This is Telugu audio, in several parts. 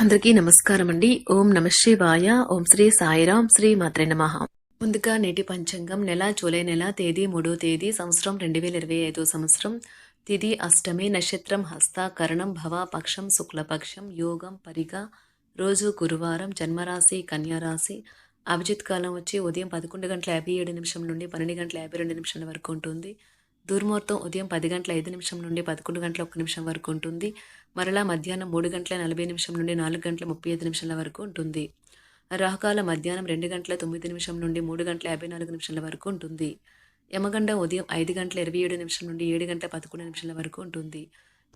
అందరికీ నమస్కారం అండి ఓం నమ శివాయ. ఓం శ్రీ సాయిరాం శ్రీ మాత్రే నమ. ముందుగా నేటి పంచాంగం నెల జూలై నెల తేదీ మూడో తేదీ సంవత్సరం రెండు వేల ఇరవై ఐదో సంవత్సరం. తిథి అష్టమి నక్షత్రం హస్త కరణం భవ పక్షం శుక్లపక్షం యోగం పరిగ. రోజు గురువారం జన్మరాశి కన్యారాశి. అభిజిత్ కాలం వచ్చి ఉదయం పదకొండు గంటల యాభై ఏడు నిమిషం నుండి పన్నెండు గంటల యాభై రెండు నిమిషాల వరకు ఉంటుంది. దుర్ముహూర్తం ఉదయం పది గంటల ఐదు నిమిషం నుండి పదకొండు గంటల ఒక్క నిమిషం వరకు ఉంటుంది. మరలా మధ్యాహ్నం మూడు గంటల నలభై నిమిషం నుండి నాలుగు గంటల ముప్పై ఐదు నిమిషాల వరకు ఉంటుంది. రాహుకాల మధ్యాహ్నం రెండు గంటల తొమ్మిది నిమిషం నుండి మూడు గంటల యాభై నాలుగు నిమిషాల వరకు ఉంటుంది. యమగండ ఉదయం ఐదు గంటల ఇరవై ఏడు నిమిషం నుండి ఏడు గంటల పదకొండు నిమిషాల వరకు ఉంటుంది.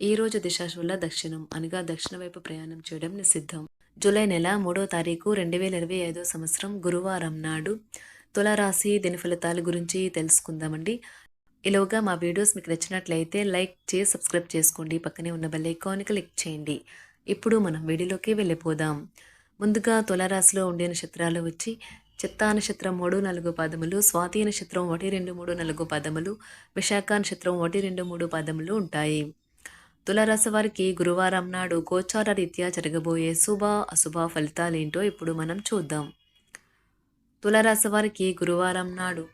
ఈ రోజు దిశాశ వల్ల దక్షిణం అనగా దక్షిణ వైపు ప్రయాణం చేయడం నిషిద్ధం. జూలై నెల మూడో తారీఖు రెండు వేల ఇరవై ఐదో సంవత్సరం గురువారం నాడు తులారాశి దిన ఫలితాల గురించి తెలుసుకుందామండి. ఈలోగా మా వీడియోస్ మీకు నచ్చినట్లయితే లైక్ చేసి సబ్స్క్రైబ్ చేసుకోండి. పక్కనే ఉన్న బెల్ ఐకాన్ క్లిక్ చేయండి. ఇప్పుడు మనం వీడియోలోకి వెళ్ళిపోదాం. ముందుగా తులారాశిలో ఉండే నక్షత్రాలు వచ్చి చిత్తా నక్షత్రం మూడు నాలుగు పదములు స్వాతి నక్షత్రం ఒకటి రెండు మూడు నాలుగు పదములు విశాఖ నక్షత్రం ఒకటి రెండు మూడు పదములు ఉంటాయి. తులారాశి వారికి గురువారం నాడు గోచార రీత్యా జరగబోయే శుభ అశుభ ఫలితాలేంటో ఇప్పుడు మనం చూద్దాం. తులారాశి వారికి గురువారం నాడు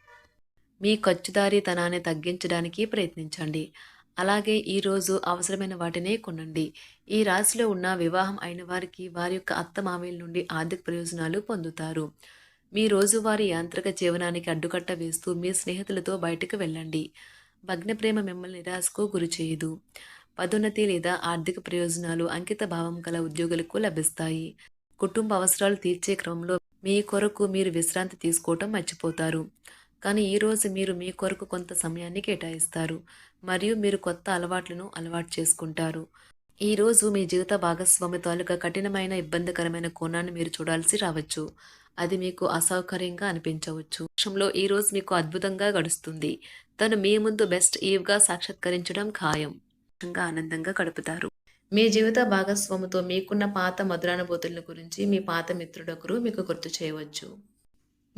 మీ ఖర్చుదారీతనాన్ని తగ్గించడానికి ప్రయత్నించండి. అలాగే ఈరోజు అవసరమైన వాటినే కొనండి. ఈ రాశిలో ఉన్న వివాహం అయిన వారికి వారి యొక్క అత్తమామల నుండి ఆర్థిక ప్రయోజనాలు పొందుతారు. మీ రోజువారి యాంత్రిక జీవనానికి అడ్డుకట్ట వేస్తూ మీ స్నేహితులతో బయటకు వెళ్ళండి. భగ్న ప్రేమ మిమ్మల్ని నిరాశకు గురిచేయదు పదోన్నతి లేదా ఆర్థిక ప్రయోజనాలు అంకిత భావం గల ఉద్యోగులకు లభిస్తాయి. కుటుంబ అవసరాలు తీర్చే క్రమంలో మీ కొరకు మీరు విశ్రాంతి తీసుకోవటం మర్చిపోతారు. కానీ ఈరోజు మీరు మీ కొరకు కొంత సమయాన్ని కేటాయిస్తారు. మరియు మీరు కొత్త అలవాట్లను అలవాటు చేసుకుంటారు. ఈరోజు మీ జీవిత భాగస్వామి తాలూకా కఠినమైన ఇబ్బందికరమైన కోణాన్ని మీరు చూడాల్సి రావచ్చు. అది మీకు అసౌకర్యంగా అనిపించవచ్చు. పక్షంలో ఈ రోజు మీకు అద్భుతంగా గడుస్తుంది. తను మీ ముందు బెస్ట్ ఈవ్గా సాక్షాత్కరించడం ఖాయం. ఆనందంగా గడుపుతారు. మీ జీవిత భాగస్వామితో మీకున్న పాత మధురానుభూతుల గురించి మీ పాత మిత్రుడొకరు మీకు గుర్తు చేయవచ్చు.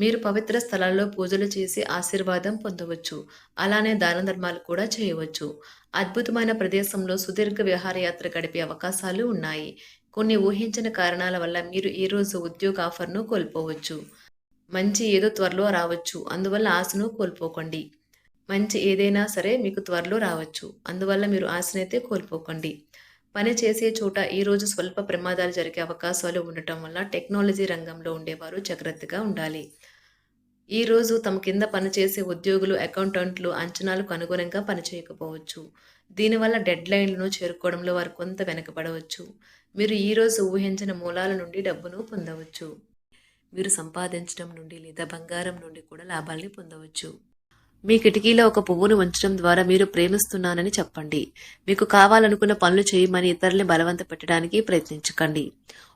మీరు పవిత్ర స్థలాల్లో పూజలు చేసి ఆశీర్వాదం పొందవచ్చు. అలానే దాన ధర్మాలు కూడా చేయవచ్చు. అద్భుతమైన ప్రదేశంలో సుదీర్ఘ విహారయాత్ర గడిపే అవకాశాలు ఉన్నాయి. కొన్ని ఊహించిన కారణాల వల్ల మీరు ఈరోజు ఉద్యోగ ఆఫర్ను కోల్పోవచ్చు. మంచి ఏదో త్వరలో రావచ్చు. అందువల్ల ఆశను కోల్పోకండి. మంచి ఏదైనా సరే మీకు త్వరలో రావచ్చు. అందువల్ల మీరు ఆశనైతే కోల్పోకండి. పని చేసే చోట ఈరోజు స్వల్ప ప్రమాదాలు జరిగే అవకాశాలు ఉండటం వల్ల టెక్నాలజీ రంగంలో ఉండేవారు జాగ్రత్తగా ఉండాలి. ఈరోజు తమ కింద పనిచేసే ఉద్యోగులు అకౌంటెంట్లు అంచనాలకు అనుగుణంగా పనిచేయకపోవచ్చు. దీనివల్ల డెడ్ లైన్లను చేరుకోవడంలో వారు కొంత వెనకబడవచ్చు. మీరు ఈరోజు ఊహించిన మూలాల నుండి డబ్బును పొందవచ్చు. మీరు సంపాదించడం నుండి లేదా బంగారం నుండి కూడా లాభాల్ని పొందవచ్చు. మీ కిటికీలో ఒక పువ్వును ఉంచడం ద్వారా మీరు ప్రేమిస్తున్నానని చెప్పండి. మీకు కావాలనుకున్న పనులు చేయమని ఇతరుల్ని బలవంత పెట్టడానికి ప్రయత్నించకండి.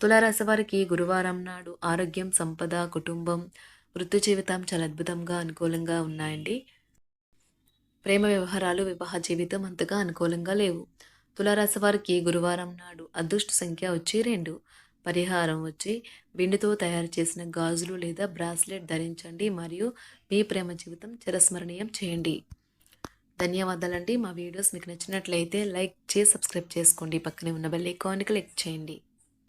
తులారాశి వారికి గురువారం నాడు ఆరోగ్యం సంపద కుటుంబం వృత్తి జీవితం చాలా అద్భుతంగా అనుకూలంగా ఉన్నాయండి. ప్రేమ వ్యవహారాలు వివాహ జీవితం అంతగా అనుకూలంగా లేవు. తులారాశి వారికి గురువారం నాడు అదృష్ట సంఖ్య వచ్చి రెండు. పరిహారం వచ్చి వెండితో తయారు చేసిన గాజులు లేదా బ్రాస్లెట్ ధరించండి మరియు మీ ప్రేమ జీవితం చిరస్మరణీయం చేయండి. ధన్యవాదాలండి. మా వీడియోస్ మీకు నచ్చినట్లయితే లైక్ చేసి సబ్స్క్రైబ్ చేసుకోండి. పక్కనే ఉన్న బెల్ ఐకాన్ క్లిక్ చేయండి.